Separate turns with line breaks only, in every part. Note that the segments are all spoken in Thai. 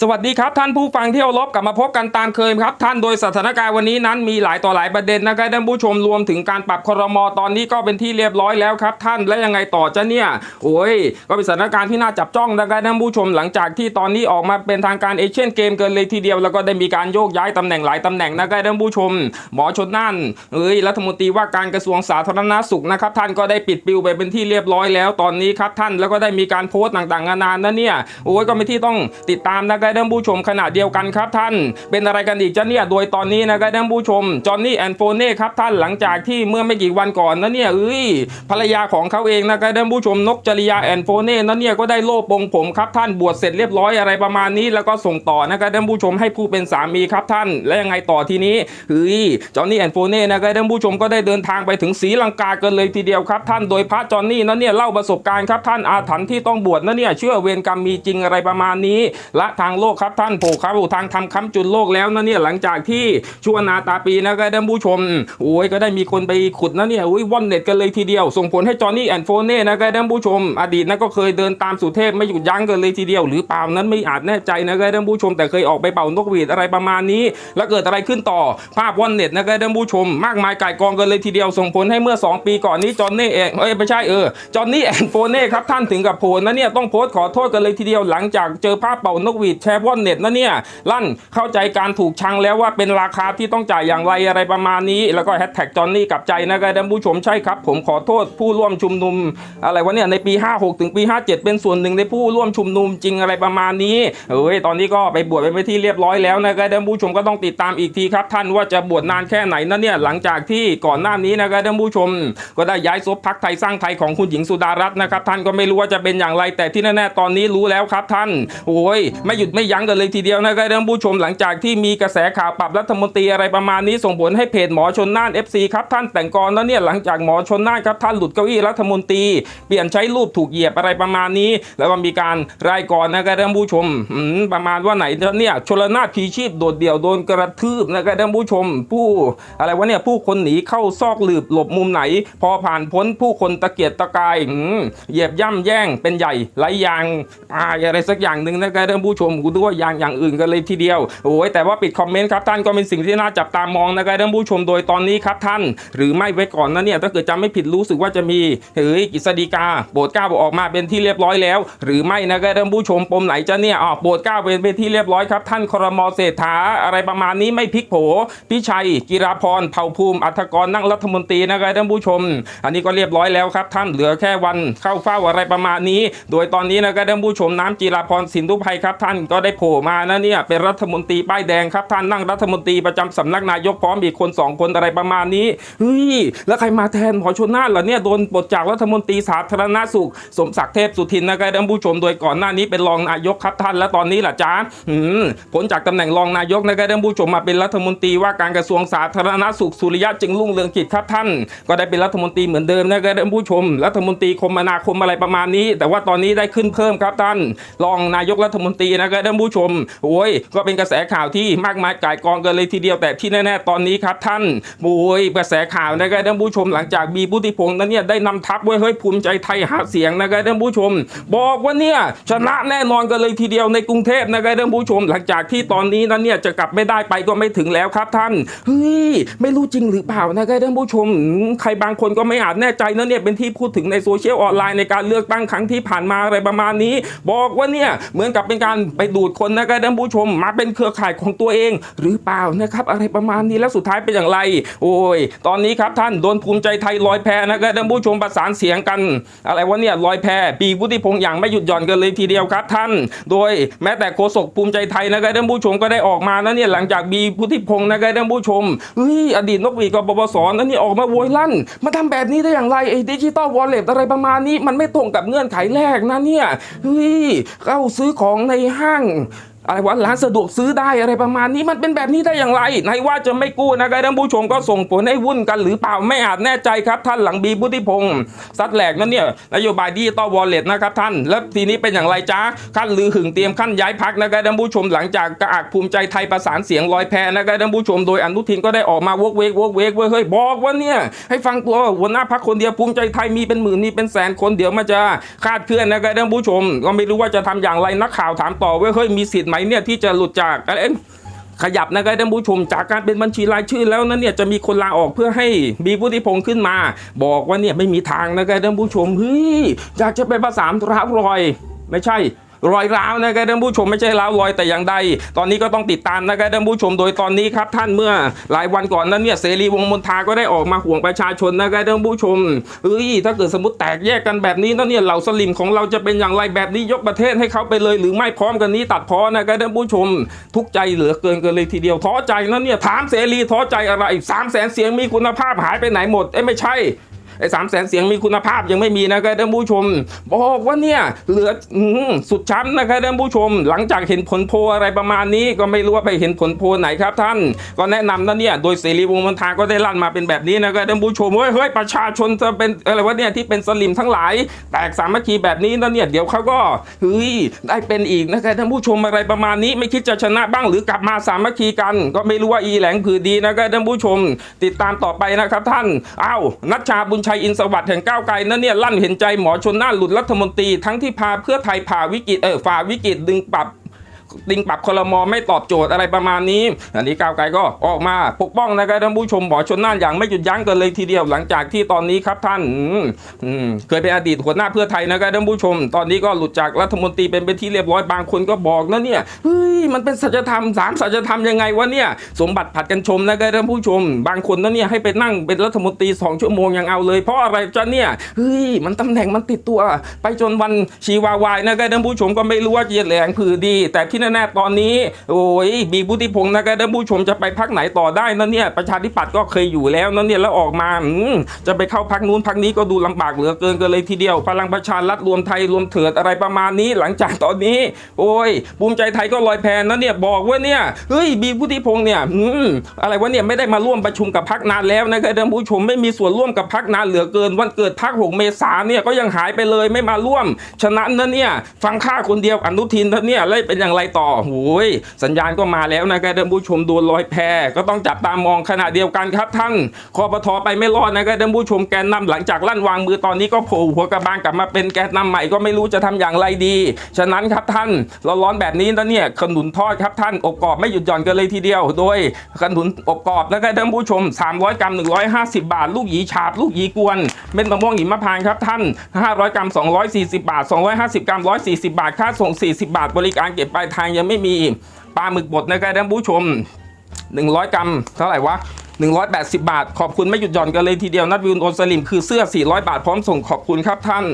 สวัสดีครับท่านผู้ฟังที่เคารพกลับมาพบกันตามเคยครับ ท่านโดยสถานการณ์วันนี้นั้นมีหลายต่อหลายประเด็นนะครับท่านผู้ชมรวมถึงการปรับครมตอนนี้ก็เป็นที่เรียบร้อยแล้วครับ ท่านและยังไงต่อจะเนี่ยโอ้ยก็เป็นสถานการณ์ที่น่าจับจ้องนะครับท่านผู้ชมหลังจากที่ตอนนี้ออกมาเป็นทางการเอเชียนเกมเกินเลยทีเดียวแล้วก็ได้มีการโยกย้ายตำแหน่งหลายตำแหน่งนะครับท่านผู้ชม หมอชนน่านเอ้ยรัฐมนตรีว่าการกระทรวงสาธารณสุขนะครับท่านก็ได้ปิดปิวไปเป็นที่เรียบร้อยแล้วตอนนี้ครับท่านแล้วก็ได้มีการโพสต์ต่างๆนานานะเนี่ยโอ้ยก็ไม่ที่ต้องติดตามนะครับท่านผู้ชมขณะเดียวกันครับท่าน เป็นอะไรกันอีกจ้ะเนี่ยโดยตอนนี้นะครับท่านผู้ชมจอห์นนี่แอนโฟเน่ครับท่านหลังจากที่เมื่อไม่กี่วันก่อนนะเนี่ยเอ้ยภรรยาของเขาเองนะครับท่านผู้ชมนกจริยาแอนโฟเน่นะเนี่ยก็ได้โล่ปงผมครับท่านบวชเสร็จเรียบร้อยอะไรประมาณนี้ แล้วก็ส่งต่อนะครับท่านผู้ชมให้ผู้เป็นสามีครับท่าน และยังไงต่อทีนี้เฮ้ยจอห์นนี่แอนโฟเน่นะครับท่านผู้ชมก็ได้เดินทางไปถึงศรีลังกากันเลยทีเดียวครับท่านโดยพระจอห์นนี่นั้นเนี่ยเล่าประสบการณ์ครับท่านอาถรรพ์ที่ต้องบวชนะเนี่ยเชื่อเวรกรรมมีจริงอะไรประมาณนี้และทางโลกครับท่านโผล่ครับทางทำค้ำจุนโลกแล้วนะเนี่ยหลังจากที่ช่วนาตาปีนะครับท่านผู้ชมโอ้ยก็ได้มีคนไปขุดนะเนี่ยอุ้ยว่อนเน็ตกันเลยทีเดียว ส่งผลให้จอห์นนี่แอนโฟเน่นะครับท่านผู้ชม อดีตนั้นก็เคยเดินตามสุเทพไม่หยุดยั้งกันเลยทีเดียว หรือเปล่านั้นไม่อาจแน่ใจนะครับท่านผู้ชม แต่เคยออกไปเป่านกหวีดอะไรประมาณนี้ แล้วเกิดอะไรขึ้นต่อภาพว่อนเน็ตนะครับท่านผู้ชม มากมายก่ายกองกันเลยทีเดียวส่งผลให้เมื่อ 2 ปีก่อนนี้จอห์นนี่เองเอ้ยไม่ใช่เออจอห์นนี่แอนโฟเน่ครับท่านถึงกับโผล่นะเนี่ยต้องโพสต์ขอโทษกันเลยทีเดียวหลังจากเจอภาพเป่านกหวีดแชร์ว่อนเน็ตนะเนี่ยลั่นเข้าใจการถูกชังแล้วว่าเป็นราคาที่ต้องจ่ายอย่างไรอะไรประมาณนี้ แล้วก็แฮชแท็กจอนนี่กับใจนะครับท่านผู้ชมใช่ครับ ผมขอโทษผู้ร่วมชุมนุม อะไรวะเนี่ยในปี 56 ถึงปี 57 เป็นส่วนหนึ่งในผู้ร่วมชุมนุมจริงอะไรประมาณนี้เอ้ยตอนนี้ก็ไปบวชไปเป็นที่เรียบร้อยแล้วนะครับท่านผู้ชมก็ต้องติดตามอีกทีครับ ท่านว่าจะบวชนานแค่ไหนนะเนี่ยหลังจากที่ก่อนหน้านี้นะครับท่านผู้ชม ก็ได้ย้ายซบพักไทยสร้างไทยของคุณหญิงสุดารัตน์นะครับท่านก็ไม่รู้ว่าจะเป็นอย่างไรแต่ที่แน่ๆตอนนี้รู้แล้วครับท่านโอ้ยไม่หยุดไม่ยั้งกันเลยทีเดียวนะครับท่านผู้ชมหลังจากที่มีกระแสข่าวปรับรัฐมนตรีอะไรประมาณนี้ส่งผลให้เพจหมอชนน่าน FC ครับท่านแต่งกรแล้วเนี่ยหลังจากหมอชนน่านครับท่านหลุดเก้าอี้รัฐมนตรี เปลี่ยนใช้รูปถูกเหยียบอะไรประมาณนี้ แล้วก็มีการรายกรนนะครับท่านผู้ชมประมาณว่าไหนเนี่ยชลนาถพีชีพโดดเดี่ยวโดนกระทืบนะครับท่านผู้ชม ผู้อะไรวะเนี่ยผู้คนหนีเข้าซอกหลืบหลบมุมไหน พอผ่านพ้นผู้คนตะเกียกตะกายเหยียบย่ำแย่งเป็นใหญ่ไรยางอ่าอะไรสักอย่างหนึ่งนะครับท่านผู้ชมมกูดูว่ายางอย่างอื่นกันเลยทีเดียวโอ้ยแต่ว่าปิดคอมเมนต์ครับท่านก็เป็นสิ่งที่น่าจับตามองนะครับท่านผู้ชมโดยตอนนี้ครับท่าน หรือไม่ไว้ก่อนนะเนี่ยถ้าเกิดจำไม่ผิดรู้สึกว่าจะมีเฮ้ยกฤษฎีกาโปรดเก้าออกมาเป็นที่เรียบร้อยแล้ว หรือไม่นะครับท่านผู้ชมปมไหนจะเนี่ยอ๋อโปรดเก้าเป็นเป็นที่เรียบร้อยครับท่านครมเศรษฐาอะไรประมาณนี้ไม่พลิกโผพี่ชัย กิราพรเผ่าภูมิอัธกรนั่งรัฐมนตรีนะครับท่านผู้ชม อันนี้ก็เรียบร้อยแล้วครับท่านเหลือแค่วันเข้าเฝ้าอะไรประมาณนี้ โดยตอนนี้นะครับท่านผู้ชมน้ำจีราพรสินทุภัยครับท่านก็ได้โผล่มานะเนี่ยเป็นรัฐมนตรีป้ายแดงครับท่านนั่งรัฐมนตรีประจำสำนักนายกพร้อมอีกคนสองคนอะไรประมาณนี้เฮ้ยแล้วใครมาแทนหมอชนน่านเหรอเนี่ยโดนปลดจากรัฐมนตรีสาธารณสุข สมศักดิ์เทพสุทินนะครับท่านผู้ชมโดยก่อนหน้านี้เป็นรองนายกครับท่านและตอนนี้ล่ะจ้าอืมพ้นจากตำแหน่งรองนายกนะครับท่านผู้ชมมาเป็นรัฐมนตรีว่าการกระทรวงสาธารณสุขสุริยะจึงรุ่งเรืองกิจครับท่าน ก็ได้เป็นรัฐมนตรีเหมือนเดิมนะครับท่านผู้ชม รัฐมนตรีคมนาคมอะไรประมาณนี้ แต่ว่าตอนนี้ได้ขึ้นเพิ่มครับท่าน รองนายกรัฐมนตรีนะครับท่านผู้ชมโอ้ยก็เป็นกระแสข่าวที่มากมายกายกองกันเลยทีเดียวแต่ที่แน่ๆตอนนี้ครับท่านโอ้ยกระแสข่าวนะครับท่านผู้ชมหลังจากบีพุทธิพงศ์นั้นเนี่ยได้นำทัพไว้เฮ้ยภูมิใจไทยหาเสียงนะครับท่านผู้ชม บอกว่าเนี่ยชนะแน่นอนกันเลยทีเดียวในกรุงเทพนะครับท่านผู้ชม หลังจากที่ตอนนี้นั้นเนี่ยจะกลับไม่ได้ไปก็ไม่ถึงแล้วครับท่านเฮ้ยไม่รู้จริงหรือเปล่านะครับท่านผู้ชมอืมใครบางคนก็ไม่อาจแน่ใจนะเนี่ยเป็นที่พูดถึงในโซเชียลออนไลน์ในการเลือกตั้งครั้งที่ผ่านมาอะไรประมาณนี้ บอกว่าเนี่ยเหมือนกับเป็นการไปดูดคนนะครับท่านผู้ชม มาเป็นเครือข่ายของตัวเอง หรือเปล่านะครับอะไรประมาณนี้แล้วสุดท้ายเป็นอย่างไร โอ้ย ตอนนี้ครับท่านโดนภูมิใจไทยลอยแพนะครับท่านผู้ชมประสานเสียงกัน อะไรวะเนี่ยลอยแพปีวุฒิพงษ์อย่างไม่หยุดหย่อนกันเลยทีเดียวครับท่าน โดยแม้แต่โฆษกภูมิใจไทยนะครับท่านผู้ชมก็ได้ออกมานะเนี่ยหลังจากบีพุทธิพงษ์นะครับท่านผู้ชมเฮ้ยอดีตนกหวีดกบปสนั่นนี่ออกมาโวยลั่น มาทำแบบนี้ได้อย่างไรไอ้ดิจิตอลวอลเล็ตอะไรประมาณนี้ มันไม่ตรงกับเงื่อนไขแรกนะเนี่ยเฮ้ยเข้าซื้อของในห้างข้าง อะไรวะร้านสะดวกซื้อได้อะไรประมาณนี้มันเป็นแบบนี้ได้อย่างไรไหนว่าจะไม่กู้นะครับท่านผู้ชมก็ส่งผลให้วุ่นกันหรือเปล่าไม่อาจแน่ใจครับ ท่านหลังบีพุทธิพงศ์ซัดแหลกนั่นเนี่ยนโยบายดิจิตอลวอลเล็ตนะครับท่าน แล้วทีนี้เป็นอย่างไรจ้าขั้นลือหึงเตรียมขั้นย้ายพักนะครับท่านผู้ชมหลังจากกระอักภูมิใจไทยประสานเสียงลอยแพนะครับท่านผู้ชมโดยอนุทินก็ได้ออกมาวกเวกวกเวกเว้เฮ้ยบอกว่าเนี่ยให้ฟังตัวหัวหน้าพักคนเดียวภูมิใจไทยมีเป็นหมื่นมีเป็นแสนคนเดี๋ยวมันจะคาดเคลื่อนนะครับท่านผู้ชม ก็ไม่รู้ว่าจะทำอย่างไรนักข่าวถามต่อเว้เฮ้ยมีสิทธิ์ไหนเนี่ยที่จะหลุดจากอะไรขยับนะครับท่านผู้ชมจากการเป็นบัญชีรายชื่อแล้วนั้นเนี่ยจะมีคนลาออกเพื่อให้มีพุทธิพงศ์ขึ้นมา บอกว่าเนี่ยไม่มีทางนะครับท่านผู้ชมเฮ้ยอยากจะเป็นภาษามราวรอย ไม่ใช่ รอยร้าวนะครับท่านผู้ชมไม่ใช่ร้าวรอยแต่อย่างใด ตอนนี้ก็ต้องติดตามนะครับท่านผู้ชมโดยตอนนี้ครับท่านเมื่อหลายวันก่อนนั้นเนี่ยเสรีวงมนทาก็ได้ออกมาห่วงประชาชนนะครับท่านผู้ชมเฮ้ยถ้าเกิดสมมติแตกแยกกันแบบนี้นั่นเนี่ยเหล่าสลิมของเราจะเป็นอย่างไรแบบนี้ยกประเทศให้เขาไปเลย หรือไม่พร้อมกันนี้ตัดพ้อนะครับท่านผู้ชม ทุกใจเหลือเกินกันเลยทีเดียวท้อใจนั่นเนี่ยถามเสรีท้อใจอะไรสามแสนเสียงมีคุณภาพหายไปไหนหมดเอ้ไม่ใช่ ไอ้สามแสนเสียงมีคุณภาพยังไม่มีนะครับท่านผู้ชม บอกว่าเนี่ยเหลือสุดช้ำนะครับท่านผู้ชม หลังจากเห็นผลโพลอะไรประมาณนี้ก็ไม่รู้ว่าไปเห็นผลโพลไหนครับท่าน ก็แนะนำนะเนี่ยโดยเสรีวงศ์มนทาก็ได้ลั่นมาเป็นแบบนี้นะครับท่านผู้ชมเฮ้ยเฮ้ยประชาชนจะเป็นอะไรวะเนี่ยที่เป็นสลิมทั้งหลาย แตกสามัคคีแบบนี้นะเนี่ยเดี๋ยวเขาก็เฮ้ยได้เป็นอีกนะครับท่านผู้ชมอะไรประมาณนี้ไม่คิดจะชนะบ้างหรือกลับมาสามัคคีกัน ก็ไม่รู้ว่าอีแหลงผือดีนะครับท่านผู้ชม ติดตามต่อไปนะครับท่านอ้าวนัชชาบุญชัยอินสวัสดิ์แห่งก้าวไกลนั่นเนี่ยลั่นเห็นใจหมอชนน่านหลุดรัฐมนตรีทั้งที่พาเพื่อไทยผ่าวิกฤตเออฝ่าวิกฤตดึงปรับ ดิงปรับคลมอไม่ตอบโจทย์อะไรประมาณนี้ อันนี้ก้าวไกลก็ออกมาปกป้องนะครับท่านผู้ชมหมอชนน่านอย่างไม่หยุดยั้งกันเลยทีเดียวหลังจากที่ตอนนี้ครับท่านเคยเป็นอดีตหัวหน้าเพื่อไทยนะครับท่านผู้ชม ตอนนี้ก็หลุดจากรัฐมนตรีเป็นเป็นที่เรียบร้อยบางคนก็บอกนะเนี่ยเฮ้ยมันเป็นสัจธรรมสามสัจธรรมยังไงวะเนี่ยสมบัติผัดกันชมนะครับท่านผู้ชม บางคนนะเนี่ยให้ไปนั่งเป็นรัฐมนตรีสองชั่วโมงยังเอาเลย เพราะอะไรจ้ะเนี่ยเฮ้ยมันตำแหน่งมันติดตัว ไปจนวันชีวาวายนะครับท่านผู้ชมก็ไม่รู้ว่าจะแหลงผือดี แต่ที่แน่ๆตอนนี้ โอ้ยบีบุติพงศ์นะครับท่านผู้ชมจะไปพักไหนต่อได้นั่นเนี่ยประชาธิปัตย์ก็เคยอยู่แล้วนั่นเนี่ยแล้วออกมาอืจะไปเข้าพักนู้นพักนี้ก็ดูลำบากเหลือเกินกันเลยทีเดียว พลังประชารัฐรวมไทยรวมเถิดอะไรประมาณนี้ หลังจากตอนนี้ โอ้ยภูมิใจไทยก็ลอยแพนนั่นเนี่ยบอกว่าเนี่ยเฮ้ยบีบุติพงศ์เนี่ยอืมอะไรวะเนี่ยไม่ได้มาร่วมประชุมกับพักนานแล้วนะครับท่านผู้ชมไม่มีส่วนร่วมกับพักนานเหลือเกิน วันเกิดพักหกเมษาเนี่ยก็ยังหายไปเลยไม่มาร่วม ฉะนั้นนั่นเนี่ยฟังข้าคนเดียวอนุทินนั่นเนี่ยแล้วเป็นอย่างไรต่อโอ้ยสัญญาณก็มาแล้วนะครับท่านผู้ชมโดนลอยแพก็ต้องจับตามองขณะเดียวกันครับท่านคอปทไปไม่รอดนะครับท่านผู้ชมแกนนำหลังจากลั่นวางมือตอนนี้ก็โผล่หัวกระบาลกลับมาเป็นแกนนำใหม่ก็ไม่รู้จะทำอย่างไรดี ฉะนั้นครับท่านเราร้อนแบบนี้นะเนี่ยขนุนทอดครับท่านอบกรอบไม่หยุดหย่อนกันเลยทีเดียว โดยขนุนอบกรอบนะครับท่านผู้ชม 300 กรัม 150 บาท ลูกหยีฉาบ ลูกหยีกวนเม็ดมะม่วงหิมพานต์ครับท่าน 500 กรัม 240 บาท 250 กรัม 140 บาท ค่าส่ง 40 บาท บริการเก็บปลายทางยังไม่มีปลาหมึกบดนะครับท่านผู้ชม 100 กรัมเท่าไหร่วะ180 บาท ขอบคุณไม่หยุดหย่อนกันเลยทีเดียวนัดวิวโอนสลิมคือเสื้อ 400 บาทพร้อมส่งขอบคุณครับท่าน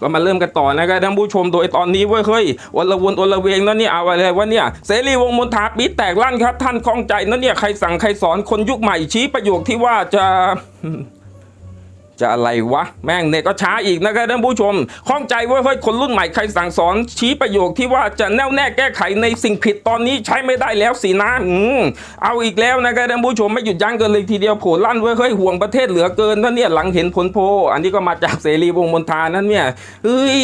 ก็มาเริ่มกันต่อนะครับท่านผู้ชมโดยตอนนี้เว้ยเฮ้ยวันละวนวันละเวงนั่นเนี่ยเอาอะไรวะเนี่ยเสรีวงมนทาปีดแตกลั่นครับท่านข้องใจนั่นเนี่ยใครสั่งใครสอนคนยุคใหม่ชี้ประโยคที่ว่าจะ จะอะไรวะ แม่งเนี่ยก็ช้าอีกนะครับท่านผู้ชมข้องใจว่าเฮ้ยคนรุ่นใหม่ใครสั่งสอนชี้ประโยคที่ว่าจะแน่วแน่แก้ไขในสิ่งผิดตอนนี้ใช้ไม่ได้แล้วสินะอืมเอาอีกแล้วนะครับท่านผู้ชมไม่หยุดยั้งกันเลยทีเดียวโผล่ลั่นเว้ยเฮ้ยห่วงประเทศเหลือเกินนั่นเนี่ยหลังเห็นผลโพลอันนี้ก็มาจากเสรีวงมนทานั่นเนี่ยเฮ้ย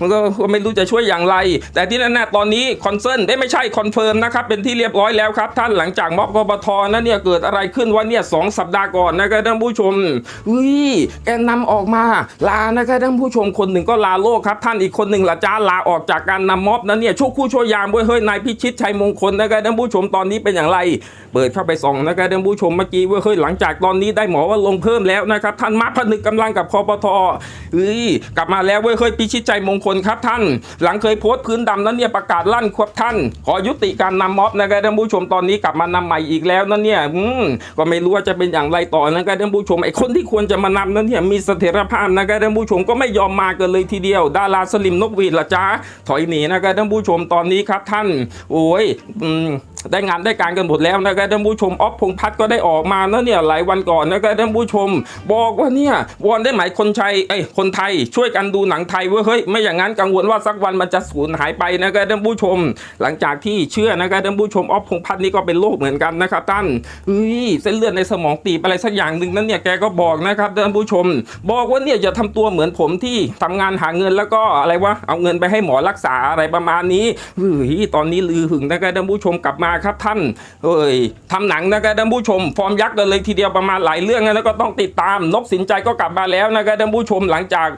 มันก็ไม่รู้จะช่วยอย่างไร แต่ที่แน่ๆตอนนี้คอนเซิร์นได้ไม่ใช่คอนเฟิร์มนะครับเป็นที่เรียบร้อยแล้วครับท่านหลังจากม็อบกบทนั่นเนี่ยเกิดอะไรขึ้นวะเนี่ยสองสัปดาห์ก่อนนะครับท่านผู้ชมเฮ้ยแกนนำออกมาลานะครับท่านผู้ชมคนหนึ่งก็ลาโลกครับ ท่านอีกคนหนึ่งละจ้าลาออกจากการนำม็อบนั้นเนี่ยช่วคู่ช่วยามเว้ยเฮ้ยนายพิชิตชัยมงคลนะครับท่านผู้ชมตอนนี้เป็นอย่างไร เปิดเข้าไปส่องนะครับท่านผู้ชมเมื่อกี้เว้ยเฮ้ยหลังจากตอนนี้ได้หมอว่าลงเพิ่มแล้วนะครับท่านมาผนึกกำลังกับคอปทเฮ้ยกลับมาแล้วเว้ยเฮ้ยพิชิตชัยมงคลครับท่าน หลังเคยโพสต์พื้นดำนั้นเนี่ยประกาศลั่นครับท่าน ขอยุติการนำม็อบนะครับท่านผู้ชมตอนนี้กลับมานำใหม่อีกแล้วนั่นเนี่ยอืมก็ไม่รู้ว่าจะเป็นอย่างไรต่อนะครับท่านผู้ชมไอ้คนที่ควรจะมานำนั้นเนี่ยมีเสถียรภาพนะครับท่านผู้ชมก็ไม่ยอมมากันเลยทีเดียว ดาราสลิมนกหวีดละจ้าถอยหนีนะครับท่านผู้ชมตอนนี้ครับท่าน โอ้ยอืม ได้งานได้การกันหมดแล้วนะครับท่านผู้ชมออฟพงษ์พัฒน์ก็ได้ออกมาแล้วเนี่ยหลายวันก่อนนะครับท่านผู้ชม บอกว่าเนี่ยวอนได้ไหมคนไทยเอ้ยคนไทยช่วยกันดูหนังไทยเว้ยเฮ้ยไม่อย่างนั้นกังวลว่าสักวันมันจะสูญหายไปนะครับท่านผู้ชม หลังจากที่เชื่อนะครับท่านผู้ชมออฟพงษ์พัฒน์นี่ก็เป็นโรคเหมือนกันนะครับท่านเฮ้ยเส้นเลือดในสมองตีบอะไรสักอย่างหนึ่งนั้นเนี่ยแกก็บอกนะครับท่านผู้ชม บอกว่าเนี่ยอย่าทำตัวเหมือนผมที่ทำงานหาเงินแล้วก็อะไรวะเอาเงินไปให้หมอรักษาอะไรประมาณนี้เฮ้ยตอนนี้ลือหึงนะครับท่านผู้ชมกลับมาครับท่านเอ้ยทำหนังนะครับท่านผู้ชม ฟอร์มยักษ์กันเลยทีเดียวประมาณหลายเรื่องนะแล้วก็ต้องติดตามนกสินใจก็กลับมาแล้วนะครับท่านผู้ชมหลังจาก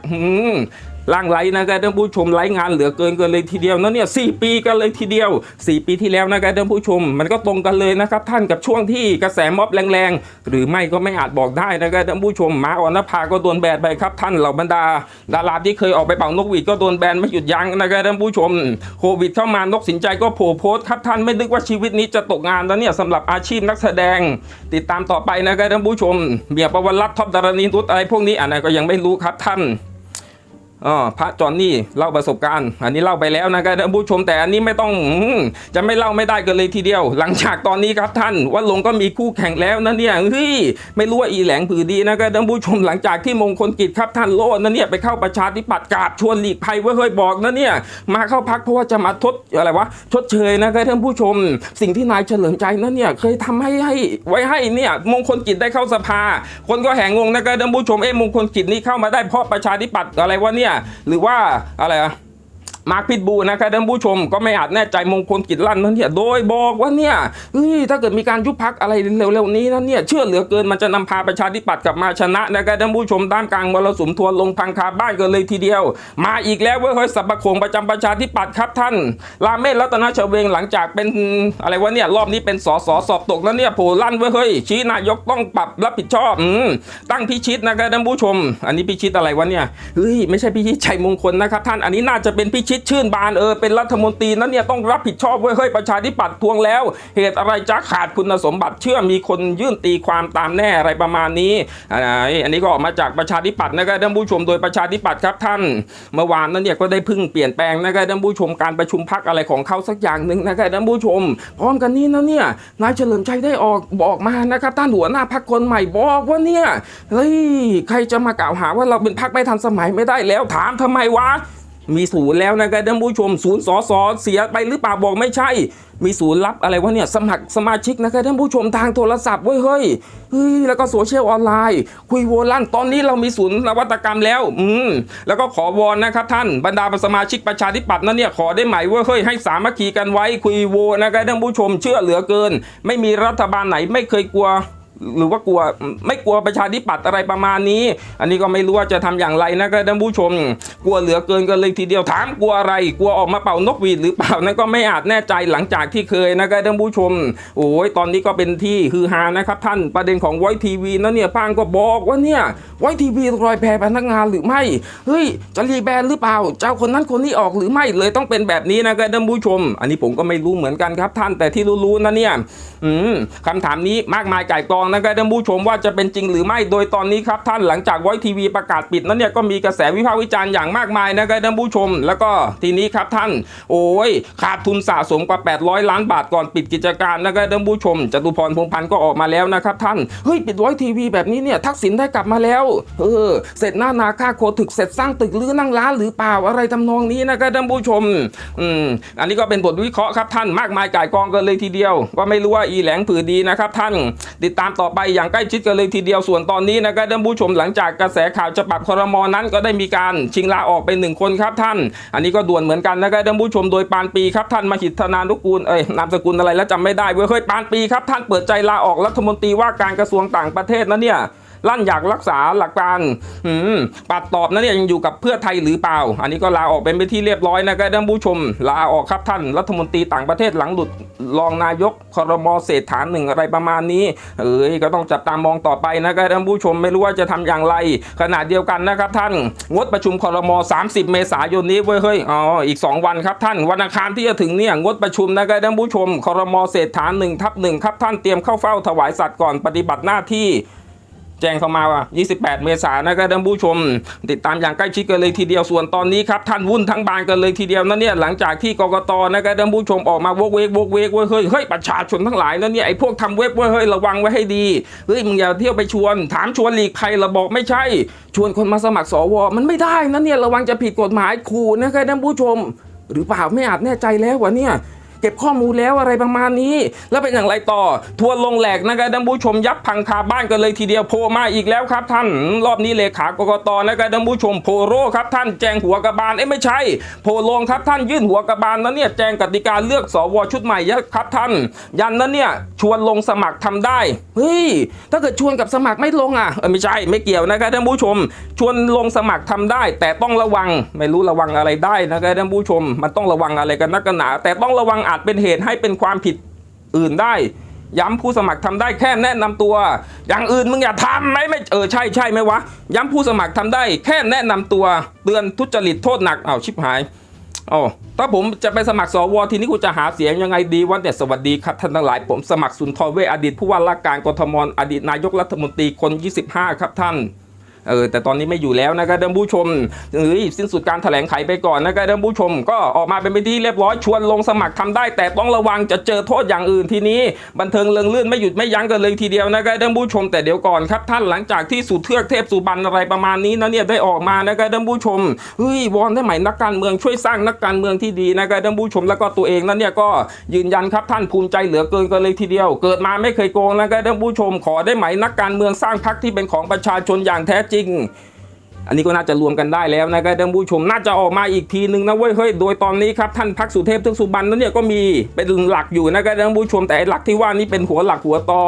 หืมร่างไร้นะครับท่านผู้ชมไร้งานเหลือเกินกันเลยทีเดียวนะเนี่ยสปีกันเลยทีเดียว 4 ปีที่แล้วนะครับท่านผู้ชม มันก็ตรงกันเลยนะครับท่านกับช่วงที่กระแสม็อบแรงๆ หรือไม่ก็ไม่อาจบอกได้นะครับท่านผู้ชมมาออนภาก็โดนแบนไปครับท่านเหล่าบรรดาดาราที่เคยออกไปเป่านกหวีดก็โดนแบนไม่หยุดยั้งนะครับท่านผู้ชมโควิดเข้ามานกสินใจก็โผล่โพสครับท่านไม่นึกว่าชีวิตนี้จะตกงานแล้วเนี่ยสำหรับอาชีพนักแสดง ติดตามต่อไปนะครับท่านผู้ชมเมียประวัติรัตท็อปดารณีนุชอะไรพวกนี้อันนั้นก็ยังไม่รู้ครับท่าน อ๋อพระจอนนี่เล่าประสบการณ์ อันนี้เล่าไปแล้วนะครับท่านผู้ชมแต่อันนี้ไม่ต้องจะไม่เล่าไม่ได้กันเลยทีเดียว หลังจากตอนนี้ครับท่านว่าลงก็มีคู่แข่งแล้วนะเนี่ยเฮ้ยไม่รู้ว่าอีแหลงผือดีนะครับท่านผู้ชมหลังจากที่มงคลกิจครับท่านโลดนะเนี่ยไปเข้าประชาธิปัตย์กราบชวนหลีกภัยไว้เฮ้ยบอกนะเนี่ยมาเข้าพักเพราะว่าจะมาทดอะไรวะชดเชยนะครับท่านผู้ชม สิ่งที่นายเฉลิมใจนั้นเนี่ยเคยทำให้ให้ไว้ให้เนี่ยมงคลกิจได้เข้าสภา คนก็แห่งงนะครับท่านผู้ชมเอ๊ะมงคลกิจนี้เข้ามาได้เพราะประชาธิปัตย์อะไรวะเนี่ยหรือว่าอะไรอะ มาร์คพิทบูนะครับท่านผู้ชมก็ไม่อาจแน่ใจมงคลกิจลั่นนั้นเนี่ยโดยบอกว่าเนี่ยเฮ้ยถ้าเกิดมีการยุบพักอะไรเร็วๆนี้นะเนี่ยเชื่อเหลือเกินมันจะนำพาประชาธิปัตย์กลับมาชนะนะครับท่านผู้ชมด้ามกลางมรสุมทัวลงพังคาบ้านกันเลยทีเดียว มาอีกแล้วเว้ยเฮ้ยสับปะโขงประจำประชาธิปัตย์ครับท่านลาเมศรัตนชเวงหลังจากเป็นอะไรวะเนี่ยรอบนี้เป็นสสสอบตกแล้วเนี่ยโผล่ลั่นเว้ยเฮ้ยชี้นายกต้องปรับรับผิดชอบอืมตั้งพิชิตนะครับท่านผู้ชม อันนี้พิชิตอะไรวะเนี่ยเฮ้ยไม่ใช่พิชิตชัยมงคลนะครับท่านอันนี้น่าจะเป็นพิชิตชื่นบานเออเป็นรัฐมนตรีนั้นเนี่ยต้องรับผิดชอบเว้ยเฮ้ยประชาธิปัตย์ทวงแล้ว เหตุอะไรจะขาดคุณสมบัติเชื่อมีคนยื่นตีความตามแน่อะไรประมาณนี้อันนี้ก็ออกมาจากประชาธิปัตย์นะครับท่านผู้ชมโดยประชาธิปัตย์ครับท่าน เมื่อวานนั้นเนี่ยก็ได้พึ่งเปลี่ยนแปลงนะครับท่านผู้ชมการประชุมพักอะไรของเขาสักอย่างหนึ่งนะครับท่านผู้ชม พร้อมกันนี้นะเนี่ยนายเฉลิมชัยได้ออกบอกมานะครับท่านหัวหน้าพักคนใหม่บอกว่าเนี่ยเฮ้ยใครจะมากล่าวหาว่าเราเป็นพักไม่ทันสมัยไม่ได้แล้วถามทำไมวะ มีศูนย์แล้วนะครับท่านผู้ชมศูนย์สอสอเสียไปหรือเปล่าบอกไม่ใช่ มีศูนย์รับอะไรวะเนี่ยสมัครสมาชิกนะครับท่านผู้ชมทางโทรศัพท์เว้ยเฮ้ยเฮ้ยแล้วก็โซเชียลออนไลน์ คุยโวลั่นตอนนี้เรามีศูนย์นวัตกรรมแล้ว อืมแล้วก็ขอวอนนะครับท่านบรรดาสมาชิกประชาธิปัตย์นั้นเนี่ยขอได้ไหมว้ยเฮ้ยให้สามัคคีกันไว้คุยโวนะครับท่านผู้ชมเชื่อเหลือเกิน ไม่มีรัฐบาลไหนไม่เคยกลัว หรือว่ากลัวไม่กลัวประชาธิปัตย์อะไรประมาณนี้ อันนี้ก็ไม่รู้ว่าจะทำอย่างไรนะครับท่านผู้ชม กลัวเหลือเกินกันเลยทีเดียวถามกลัวอะไร กลัวออกมาเป่านกหวีดหรือเปล่านั่นก็ไม่อาจแน่ใจหลังจากที่เคยนะครับท่านผู้ชม โอ้ยตอนนี้ก็เป็นที่ฮือฮานะครับ ท่านประเด็นของไวทีวีนะเนี่ยพางก็บอกว่าเนี่ยไวทีวีรอยแพรพนักงานหรือไม่เฮ้ยจะรีแบรนด์หรือเปล่า เจ้าคนนั้นคนนี้ออกหรือไม่เลยต้องเป็นแบบนี้นะครับท่านผู้ชม อันนี้ผมก็ไม่รู้เหมือนกันครับท่านแต่ที่รู้ๆนะเนี่ยอืมคำถามนี้มากมายไก่ายกองนะครับท่านผู้ชมว่าจะเป็นจริงหรือไม่โดยตอนนี้ครับท่านหลังจากไวทีวีประกาศปิดนั้นเนี่ยก็มีกระแสวิพากษ์วิจารณ์อย่างมากมายนะครับท่านผู้ชม แล้วก็ทีนี้ครับท่าน โอ้ยขาดทุนสะสมกว่า 800 ล้านบาทก่อนปิดกิจการนะครับท่านผู้ชมจตุพรพงพันธ์ก็ออกมาแล้วนะครับท่านเฮ้ยปิดไวทีวีแบบนี้เนี่ยทักษิณได้กลับมาแล้วเออเสร็จหน้านาค่าโคตึกเสร็จสร้างตึกหรือนั่งร้านหรือเปล่าอะไรทำนองนี้นะครับท่านผู้ชมอืมอันนี้ก็เป็นบทวิเคราะห์ครับท่านมากมายก่ายกองกันเลยทีเดียว ก็ไม่รู้ว่าอีแหลงผือดีนะครับท่านติดตามต่อ่อไปอย่างใกล้ชิดกันเลยทีเดียวส่วนตอนนี้นะครับท่านผู้ชมหลังจากกระแสข่าวจะปรับครมอนั้นก็ได้มีการชิงลาออกไปหนึ่งคนครับท่าน อันนี้ก็ด่วนเหมือนกันนะครับท่านผู้ชมโดยปานปีครับท่านมหิทธนานุกูลเอ้ยนามสกุลอะไรแล้วจำไม่ได้เว้ยเฮ้ยปานปีครับท่านเปิดใจลาออกรัฐมนตรีว่าการกระทรวงต่างประเทศนะเนี่ย ลั่นอยากรักษาหลักการอืมปัดตอบนะเนี่ยยังอยู่กับเพื่อไทยหรือเปล่า อันนี้ก็ลาออกเป็นไปที่เรียบร้อยนะครับท่านผู้ชม ลาออกครับท่านรัฐมนตรีต่างประเทศหลังหลุดรองนายกครมเศรษฐานหนึ่งอะไรประมาณนี้เอ้ยก็ต้องจับตามองต่อไปนะครับท่านผู้ชมไม่รู้ว่าจะทำอย่างไร ขณะเดียวกันนะครับท่านงดประชุมครม30 เมษายนนี้เว้ยเฮ้ยอ๋ออีก 2 วันครับท่านวันอังคารที่จะถึงเนี่ยงดประชุมนะครับท่านผู้ชมครมเศรษฐานหนึ่งทับหนึ่งครับท่านเตรียมเข้าเฝ้าถวายสัตว์ก่อนปฏิบัติหน้าที่ แจ้งเข้ามาว่า 28 เมษายนนะครับท่านผู้ชม ติดตามอย่างใกล้ชิดกันเลยทีเดียวส่วนตอนนี้ครับท่านวุ่นทั้งบานกันเลยทีเดียวนะเนี่ยหลังจากที่กกตนะครับท่านผู้ชมออกมาโวกเวกโวกเวกเว้ยเฮ้ยเฮ้ยประชาชนทั้งหลายนะเนี่ยไอ้พวกทำเว็บเว้ยเฮ้ยระวังไว้ให้ดีเฮ้ยมึงอย่าเที่ยวไปชวน ถามชวนหลีกภัยราบอกไม่ใช่ ชวนคนมาสมัครสวมันไม่ได้นะเนี่ยระวังจะผิดกฎหมายขู่นะครับท่านผู้ชม หรือเปล่าไม่อาจแน่ใจแล้ววะเนี่ย เก็บข้อมูลแล้วอะไรประมาณนี้ แล้วเป็นอย่างไรต่อ ทัวร์ลงแหลกนะครับท่านผู้ชมยับพังคาบ้านกันเลยทีเดียวโผล่มาอีกแล้วครับ ท่านรอบนี้เลขากกตนะครับท่านผู้ชมโพโรครับท่านแจงหัวกระบาลเอ้ไม่ใช่ โพลงครับท่านยื่นหัวกระบาลนั้นเนี่ยแจงกติกาเลือกสวชุดใหม่ครับท่าน ยันนั้นเนี่ยชวนลงสมัครทำได้เฮ้ยถ้าเกิดชวนกับสมัครไม่ลงอะเออไม่ใช่ไม่เกี่ยวนะครับท่านผู้ชม ชวนลงสมัครทำได้ แต่ต้องระวังไม่รู้ระวังอะไรได้นะครับท่านผู้ชม มันต้องระวังอะไรกันนักกันหนาแต่ต้องระวังอาจเป็นเหตุให้เป็นความผิดอื่นได้ ย้ำผู้สมัครทำได้แค่แนะนำตัว อย่างอื่นมึงอย่าทำไหมไม่เออใช่ใช่ไหมวะ ย้ำผู้สมัครทำได้แค่แนะนำตัว เตือนทุจริตโทษหนักอ้าวชิบหายอ๋อถ้าผมจะไปสมัครสวทีนี้กูจะหาเสียงยังไงดีวันแต่สวัสดีครับท่านทั้งหลาย ผมสมัครสุนทรเวอดีตผู้ว่าราชการกทมอดีตนายกรัฐมนตรีคน 25 ครับท่าน เออแต่ตอนนี้ไม่อยู่แล้วนะครับท่านผู้ชมเอ้ยสิ้นสุดการแถลงไขไปก่อนนะครับท่านผู้ชม ก็ออกมาเป็นไปที่เรียบร้อยชวนลงสมัครทำได้ แต่ต้องระวังจะเจอโทษอย่างอื่นทีนี้ บันเทิงเริงลื่นไม่หยุดไม่ยั้งกันเลยทีเดียวนะครับท่านผู้ชม แต่เดี๋ยวก่อนครับท่านหลังจากที่สุดเทือกเทพสุบรรณอะไรประมาณนี้นะเนี่ยได้ออกมานะครับท่านผู้ชมเฮ้ยวอนได้ไหมนักการเมืองช่วยสร้างนักการเมืองที่ดีนะครับท่านผู้ชมแล้วก็ตัวเองนั้นเนี่ยก็ยืนยันครับท่านภูมิใจเหลือเกินกันเลยทีเดียว เกิดมาไม่เคยโกงนะครับท่านผู้ชม ขอได้ไหมนักการเมืองสร้างพรรคที่เป็นของประชาชนอย่างแท้จริง อันนี้ก็น่าจะรวมกันได้แล้วนะครับท่านผู้ชมน่าจะออกมาอีกทีหนึ่งนะเว้ยเฮ้ยโดยตอนนี้ครับท่านพักสุเทพเทือกสุบรรณนั้นเนี่ยก็มีเป็นหลักอยู่นะครับท่านผู้ชมแต่หลักที่ว่านี่เป็นหัวหลักหัวต่อ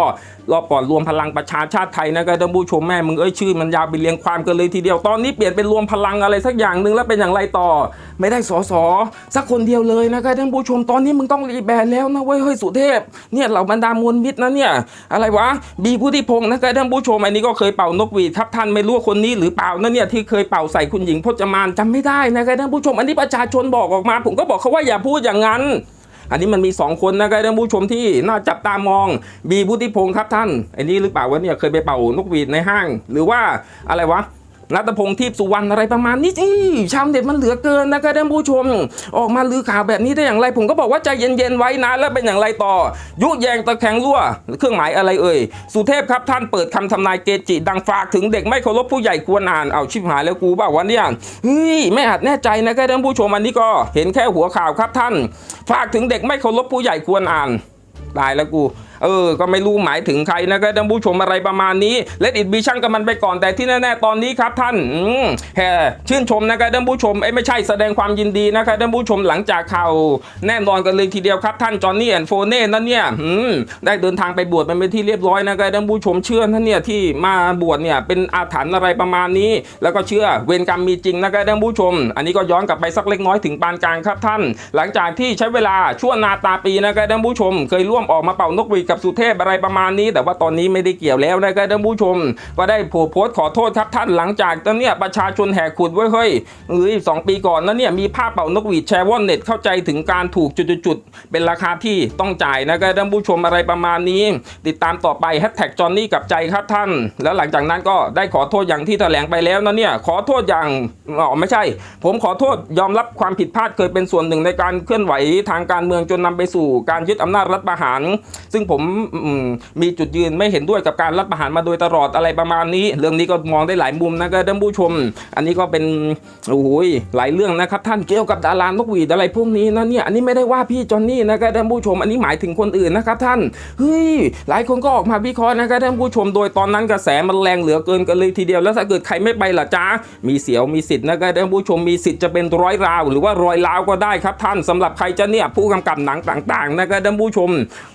รอบก่อนรวมพลังประชาชาติไทยนะครับท่านผู้ชมแม่มึงเอ้ยชื่อมันยาวไปเรียงความกันเลยทีเดียวตอนนี้เปลี่ยนเป็นรวมพลังอะไรสักอย่างหนึ่งแล้วเป็นอย่างไรต่อ ไม่ได้สอสอสักคนเดียวเลยนะครับท่านผู้ชมตอนนี้มึงต้องรีแบรนด์แล้วนะเว้ยเฮ้ยสุเทพเนี่ยเหล่าบรรดามวลมิตรนะเนี่ยอะไรวะบีพุทธิพงศ์นะครับท่านผู้ชมอันนี้ก็เคยเป่านกหวีดครับท่านไม่รู้คนนี้หรือเปล่านะเนี่ยที่เคยเป่าใส่คุณหญิงพจมานจำไม่ได้นะครับท่านผู้ชม อันนี้ประชาชนบอกออกมา ผมก็บอกเขาว่าอย่าพูดอย่างนั้น อันนี้มันมี 2 คนนะครับท่านผู้ชมที่น่าจับตามองบีพุทธิพงศ์ครับท่านไอ้นี่หรือเปล่าวะเนี่ยเคยไปเป่านกหวีดในห้าง หรือว่าอะไรวะ นัตพงษ์ทิพย์สุวรรณอะไรประมาณนี้จีชาวเน็ตมันเหลือเกินนะครับท่านผู้ชม ออกมาลือข่าวแบบนี้ได้อย่างไร ผมก็บอกว่าใจเย็นๆไว้นะแล้วเป็นอย่างไรต่อ ยุแยงตะแคงรั่ว เครื่องหมายอะไรเอ่ย สุเทพครับท่านเปิดคำทำนายเกจิ ดังฝากถึงเด็กไม่เคารพผู้ใหญ่ควรอ่านเอาชิบหายแล้วกูบอกว่าเนี่ยเฮ้ยไม่อาจแน่ใจนะครับท่านผู้ชมอันนี้ก็เห็นแค่หัวข่าวครับท่าน ฝากถึงเด็กไม่เคารพผู้ใหญ่ควรอ่านตายแล้วกู เออ ก็ไม่รู้หมายถึงใครนะครับท่านผู้ชมอะไรประมาณนี้เลดอิดบีช่างกับมันไปก่อนแต่ที่แน่ๆตอนนี้ครับท่านอืมแห่ชื่นชมนะครับท่านผู้ชมไอ้ไม่ใช่แสดงความยินดีนะครับท่านผู้ชมหลังจากข่าวแน่นอนกันเลยทีเดียวครับท่านจอห์นนี่แอนโฟเน่นั่นเนี่ยอืมได้เดินทางไปบวชเป็นที่เรียบร้อยนะครับท่านผู้ชมเชื่อนั่นเนี่ยที่มาบวชเนี่ยเป็นอาถรรพ์อะไรประมาณนี้ แล้วก็เชื่อเวรกรรมมีจริงนะครับท่านผู้ชม อันนี้ก็ย้อนกลับไปสักเล็กน้อยถึงปานกลางครับท่าน หลังจากที่ใช้เวลาชั่วนาตาปีนะครับท่านผู้ชม เคยร่วมออกมาเป่านกหวีดกับสุเทพอะไรประมาณนี้ แต่ว่าตอนนี้ไม่ได้เกี่ยวแล้วนะครับท่านผู้ชม ก็ได้โพสต์ขอโทษครับท่านหลังจากตอนเนี้ยประชาชนแหกขุดไว้เฮ้ยเอ้ยสองปีก่อนนั้นเนี่ยมีภาพเป่านกหวีดแชร์วอนเน็ตเข้าใจถึงการถูกจุดๆเป็นราคาที่ต้องจ่ายนะครับท่านผู้ชมอะไรประมาณนี้ ติดตามต่อไปแฮชแท็กจอห์นนี่กับใจครับท่าน แล้วหลังจากนั้นก็ได้ขอโทษอย่างที่แถลงไปแล้วนะเนี่ยขอโทษอย่างอ๋อไม่ใช่ ผมขอโทษยอมรับความผิดพลาดเคยเป็นส่วนหนึ่งในการเคลื่อนไหวทางการเมืองจนนำไปสู่การยึดอำนาจรัฐประหาร ซึ่งผมมมีจุดยืนไม่เห็นด้วยกับการรัฐประหารมาโดยตลอดอะไรประมาณนี้ เรื่องนี้ก็มองได้หลายมุมนะครับท่านผู้ชม อันนี้ก็เป็นโอ้โหหลายเรื่องนะครับ ท่านเกี่ยวกับดารานกหวีดอะไรพวกนี้นะเนี่ยอันนี้ไม่ได้ว่าพี่จอนนี่นะครับท่านผู้ชม อันนี้หมายถึงคนอื่นนะครับท่านเฮ้ยหลายคนก็ออกมาวิเคราะห์นะครับท่านผู้ชมโดยตอนนั้นกระแสมันแรงเหลือเกินกันเลยทีเดียวแล้วถ้าเกิดใครไม่ไปล่ะจ้ามีเสียวมีสิทธิ์นะครับท่านผู้ชมมีสิทธิ์จะเป็นร้อยราว หรือว่าร้อยลาวก็ได้ครับท่านสำหรับใครจะเนี่ยผู้กำกับหนังต่างๆนะครับท่านผู้ชม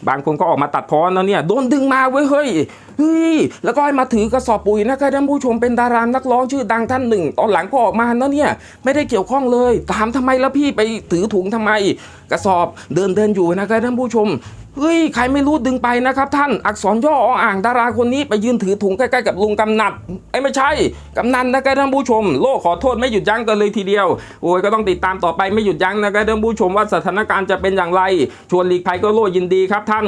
บางคนก็ออกมาตัดพ้อนะเนี่ยโดนดึงมาเว้ยเฮ้ยเฮ้ยแล้วก็ให้มาถือกระสอบปุ๋ยนะครับท่านผู้ชมเป็นดารานักร้องชื่อดังท่านหนึ่ง ตอนหลังก็ออกมาแล้วเนี่ยไม่ได้เกี่ยวข้องเลย ถามทำไมแล้วพี่ไปถือถุงทำไม กระสอบเดินเดินอยู่นะครับท่านผู้ชม เฮ้ยใครไม่รู้ดึงไปนะครับท่านอักษรย่ออ่างดาราคนนี้ไปยืนถือถุงใกล้ๆกับลุงกำนัดไอ้ยไม่ใช่กำนันนะครับท่านผู้ชม โลกขอโทษไม่หยุดยั้งกันเลยทีเดียวโอ้ยก็ต้องติดตามต่อไปไม่หยุดยั้งนะครับท่านผู้ชมว่าสถานการณ์จะเป็นอย่างไร ชวนหลีกภัยก็โลยินดีครับท่าน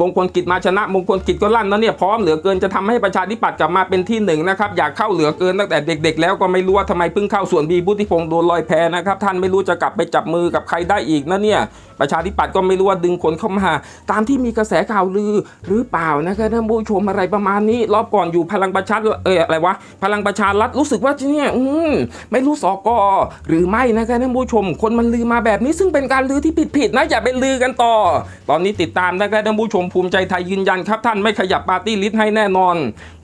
มงคลกิจมาชนะ มงคลกิจก็ลั่นนะเนี่ยพร้อมเหลือเกินจะทำให้ประชาธิปัตย์กลับมาเป็นที่หนึ่งนะครับอยากเข้าเหลือเกินตั้งแต่เด็ก ๆ แล้วก็ไม่รู้ว่าทำไมเพิ่งเข้าส่วนบีบุติพงศ์โดนลอยแพนะครับท่านไม่รู้จะกลับไปจับมือกับใครได้อีกนะเนี่ยประชาธิปัตย์ก็ไม่รู้ว่าดึงคนเข้ามาตามที่มีกระแสข่าวลือหรือเปล่านะครับท่านผู้ชมอะไรประมาณนี้ รอบก่อนอยู่พลังประชาเอออะไรวะพลังประชารัฐรู้สึกว่าเนี่ยอืมไม่รู้สอกอหรือไม่นะครับท่านผู้ชม คนมันลือมาแบบนี้ซึ่งเป็นการลือที่ผิดๆนะอย่าไปลือกันต่อ ตอนนี้ติดตามนะครับท่านผู้ชมภูมิใจไทยยืนยันครับ ท่านไม่ขยับปาร์ตี้ลิสต์ให้แน่นอน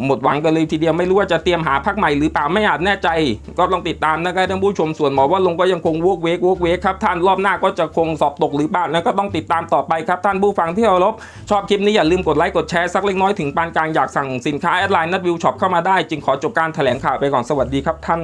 หมดหวังกันเลยทีเดียวไม่รู้ว่าจะเตรียมหาพักใหม่หรือเปล่าไม่อาจแน่ใจ ก็ต้องติดตามนะครับท่านผู้ชมส่วนหมอว่าลงก็ยังคงวกเวกวกเวกครับท่านรอบหน้าก็จะคงสอบตกหรือเปล่าแล้วก็ต้องติดตามต่อไปครับท่านผู้ฟังที่เราลบชอบคลิปนี้อย่าลืมกดไลค์กดแชร์สักเล็กน้อยถึงปานกลางอยากสั่งสินค้าแอดไลน์นัดวิวช็อปเข้ามาได้จึงขอจบการแถลงข่าวไปก่อนสวัสดีครับท่าน